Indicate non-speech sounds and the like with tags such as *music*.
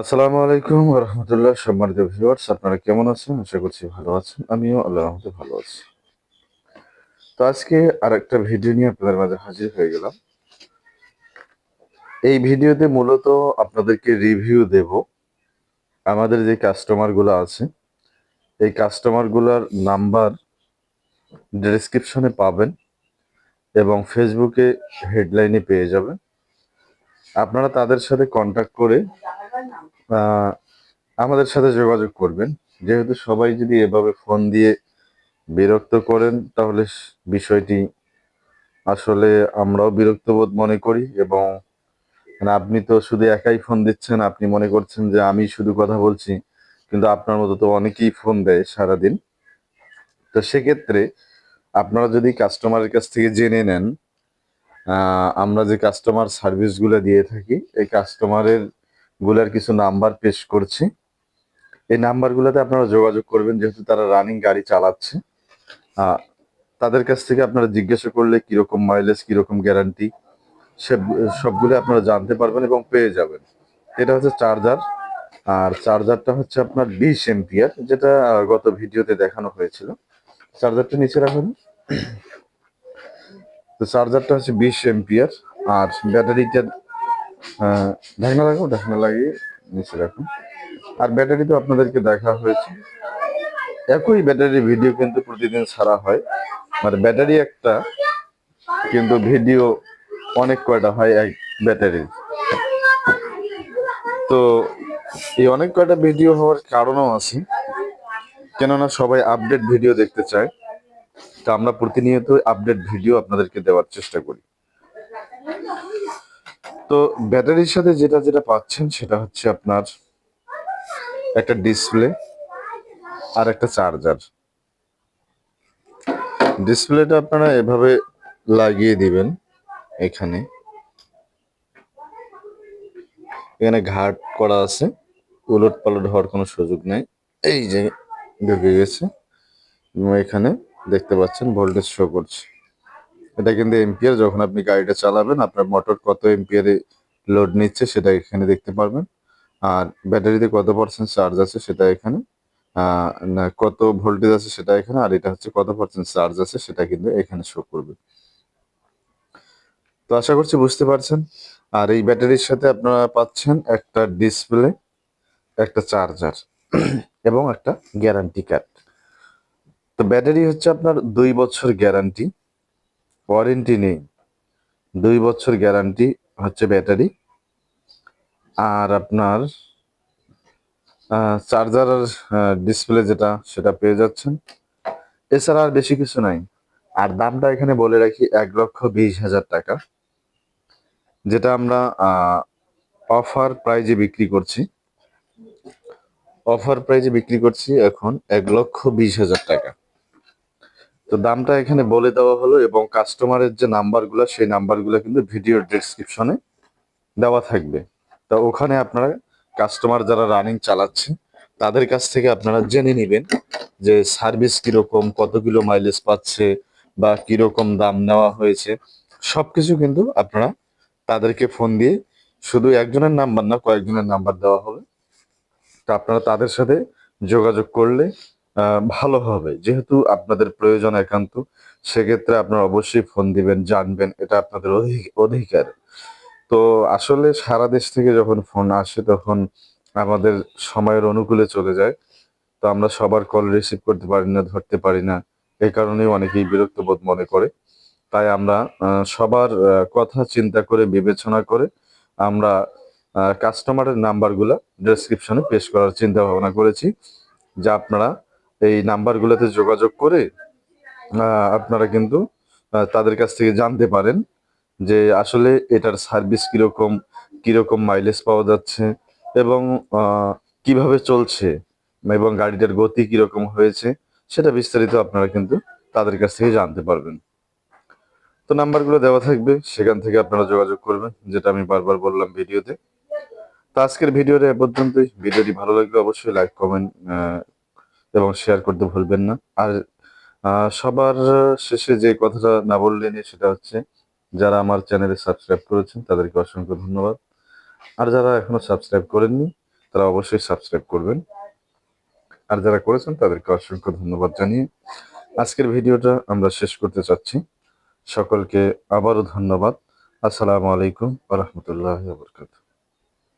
আসসালামু আলাইকুম রহমতুল্লাহ সম্মানিত ভিউয়ার্স আপনারা কেমন আছেন? আশা করছি ভালো আছেন। আমিও আল্লাহ রহমতে ভালো আছি। তো আজকে আর একটা ভিডিও নিয়ে আপনাদের মাঝে হাজির হয়ে গেলাম। এই ভিডিওতে মূলত আপনাদেরকে রিভিউ দেব আমাদের যে কাস্টমারগুলো আছে। এই কাস্টমারগুলোর নাম্বার ডেসক্রিপশনে পাবেন এবং ফেসবুকে হেডলাইনে পেয়ে যাবেন। আপনারা তাদের সাথে কন্ট্যাক্ট করে আমাদের সাথে যোগাযোগ করবেন। যেহেতু সবাই যদি এভাবে ফোন দিয়ে বিরক্ত করেন, তাহলে বিষয়টি আসলে আমরাও বিরক্তবোধ মনে করি এবং মানে আপনি তো শুধু একাই ফোন দিচ্ছেন, আপনি মনে করছেন যে আমি শুধু কথা বলছি, কিন্তু আপনার মতো তো অনেকেই ফোন দেয় সারাদিন। তো সেক্ষেত্রে আপনারা যদি কাস্টমারের কাছ থেকে জেনে নেন আমরা যে কাস্টমার সার্ভিসগুলো দিয়ে থাকি, এই কাস্টমারের গুলার কিছু নাম্বার পেশ করছি। এই নাম্বারগুলোতে আপনারা যোগাযোগ করবেন, যেহেতু তারা রানিং গাড়ি চালাচ্ছে। তাদের কাছ থেকে আপনারা জিজ্ঞাসা করলে কীরকম মাইলেজ কীরকম গ্যারান্টি সে সবগুলো আপনারা জানতে পারবেন এবং পেয়ে যাবেন। এটা হচ্ছে চার্জার আর চার্জারটা হচ্ছে আপনার বিশ এম্পিয়ার যেটা গত ভিডিওতে দেখানো হয়েছিল। চার্জারটা নিচে রাখুন। তো চার্জারটা হচ্ছে বিশ এম্পিয়ার আর ব্যাটারিটা ঢাকনা লাগাও ঢাকনা লাগিয়ে নিচে রাখুন আর ব্যাটারি তো আপনাদেরকে দেখা হয়েছে। একই ব্যাটারি ভিডিও কিন্তু প্রতিদিন ছাড়া হয়। মানে ব্যাটারি একটা, কিন্তু ভিডিও অনেক কয়টা হয় এক ব্যাটারির। তো এই অনেক কয়টা ভিডিও হওয়ার কারণও আছে। কেননা সবাই আপডেট ভিডিও দেখতে চায়। তো আমরা প্রতিনিয়ত আপডেট ভিডিও আপনাদেরকে দেওয়ার চেষ্টা করি। তো ব্যাটারির সাথে যেটা যেটা পাচ্ছেন সেটা হচ্ছে আপনার একটা ডিসপ্লে আর একটা চার্জার। ডিসপ্লেটা আপনারা এভাবে লাগিয়ে দিবেন এখানে। এখানে ঘাট করা আছে উলট পালট হওয়ার কোনো সুযোগ নেই। এই যে ঢুকে গেছে। এখানে দেখতে পাচ্ছেন ভোল্টেজ শো করছে। এটা কিন্তু এম্পিয়ার যখন আপনি গাড়িটা চালাবেন, আপনার মোটর কত এম্পিয়ারে লোড নিচ্ছে সেটা এখানে দেখতে পারবেন। আর ব্যাটারিতে কত পার্সেন্ট চার্জ আছে সেটা এখানে। কত ভোল্টেজ আছে সেটা এখানে, আর এটা হচ্ছে কত পার্সেন্ট চার্জ আছে সেটা কিন্তু এখানে শো করবে। তো আশা করছি বুঝতে পারছেন। আর এই ব্যাটারির সাথে আপনারা পাচ্ছেন একটা ডিসপ্লে একটা চার্জার *clears throat* এবং একটা গ্যারান্টি কার্ড তো ব্যাটারি হচ্ছে আপনার দুই বছর গ্যারান্টি ওয়ারেন্টি নেই। দুই বছর গ্যারান্টি হচ্ছে ব্যাটারি। আর আপনার চার্জার ডিসপ্লে যেটা, সেটা পেয়ে যাচ্ছেন। এছাড়া আর বেশি কিছু নাই। আর দামটা এখানে বলে রাখি, এক লক্ষ বিশ হাজার টাকা। যেটা আমরা অফার প্রাইজে বিক্রি করছি। অফার প্রাইজে বিক্রি করছি এখন এক লক্ষ বিশ হাজার টাকা। তো দামটা এখানে বলে দেওয়া হলো এবং কাস্টমারের যে নাম্বারগুলো সেই নাম্বারগুলো কিন্তু ভিডিও ডেসক্রিপশনে দেওয়া থাকবে। তা ওখানে আপনারা কাস্টমার যারা রানিং চালাচ্ছে, তাদের কাছ থেকে আপনারা জেনে নেবেন যে সার্ভিস কীরকম, কত কিলো মাইলেজ পাচ্ছে বা কীরকম দাম নেওয়া হয়েছে। সবকিছু কিন্তু আপনারা তাদেরকে ফোন দিয়ে শুধু একজনের নাম্বার না, কয়েকজনের নাম্বার দেওয়া হবে। তা আপনারা তাদের সাথে যোগাযোগ করলে ভালো হবে। যেহেতু আপনাদের প্রয়োজন একান্ত, সেক্ষেত্রে আপনারা অবশ্যই ফোন দিবেন, জানবেন, এটা আপনাদের অধি- অধিকার। তো আসলে সারা দেশ থেকে যখন ফোন আসে, তখন আমাদের সময়ের অনুকূলে চলে যায়। তো আমরা সবার কল রিসিভ করতে পারি না, ধরতে পারি না। এই কারণেই অনেকেই বিরক্ত বোধ মনে করে। তাই আমরা সবার কথা চিন্তা করে, বিবেচনা করে আমরা কাস্টমারের নাম্বারগুলো ডেসক্রিপশনে পেশ করার চিন্তা ভাবনা করেছি। যা আপনারা এই নাম্বারগুলোতে যোগাযোগ করে আপনারা কিন্তু তাদের কাছ থেকে জানতে পারেন যে আসলে এটার সার্ভিস কীরকম কীরকম মাইলেজ পাওয়া যাচ্ছে এবং কীভাবে চলছে এবং গাড়িটার গতি কীরকম হয়েছে সেটা বিস্তারিত আপনারা কিন্তু তাদের কাছ থেকে জানতে পারবেন। তো নাম্বারগুলো দেওয়া থাকবে, সেখান থেকে আপনারা যোগাযোগ করবেন, যেটা আমি বারবার বললাম ভিডিওতে। তো আজকের ভিডিওটা এ পর্যন্তই। ভিডিওটি ভালো লাগলে অবশ্যই লাইক কমেন্ট এবং শেয়ার করতে ভুলবেন না। আর সবার শেষে যে কথাটা না বললে নিয়ে সেটা হচ্ছে, যারা আমার চ্যানেলে সাবস্ক্রাইব করেছেন তাদেরকে অসংখ্য ধন্যবাদ। আর যারা এখনও সাবস্ক্রাইব করেননি, তারা অবশ্যই সাবস্ক্রাইব করবেন। আর যারা করেছেন তাদেরকে অসংখ্য ধন্যবাদ জানিয়ে আজকের ভিডিওটা আমরা শেষ করতে চাচ্ছি। সকলকে আবারও ধন্যবাদ। আসসালামু আলাইকুম রহমতুল্লাহ বরকাতু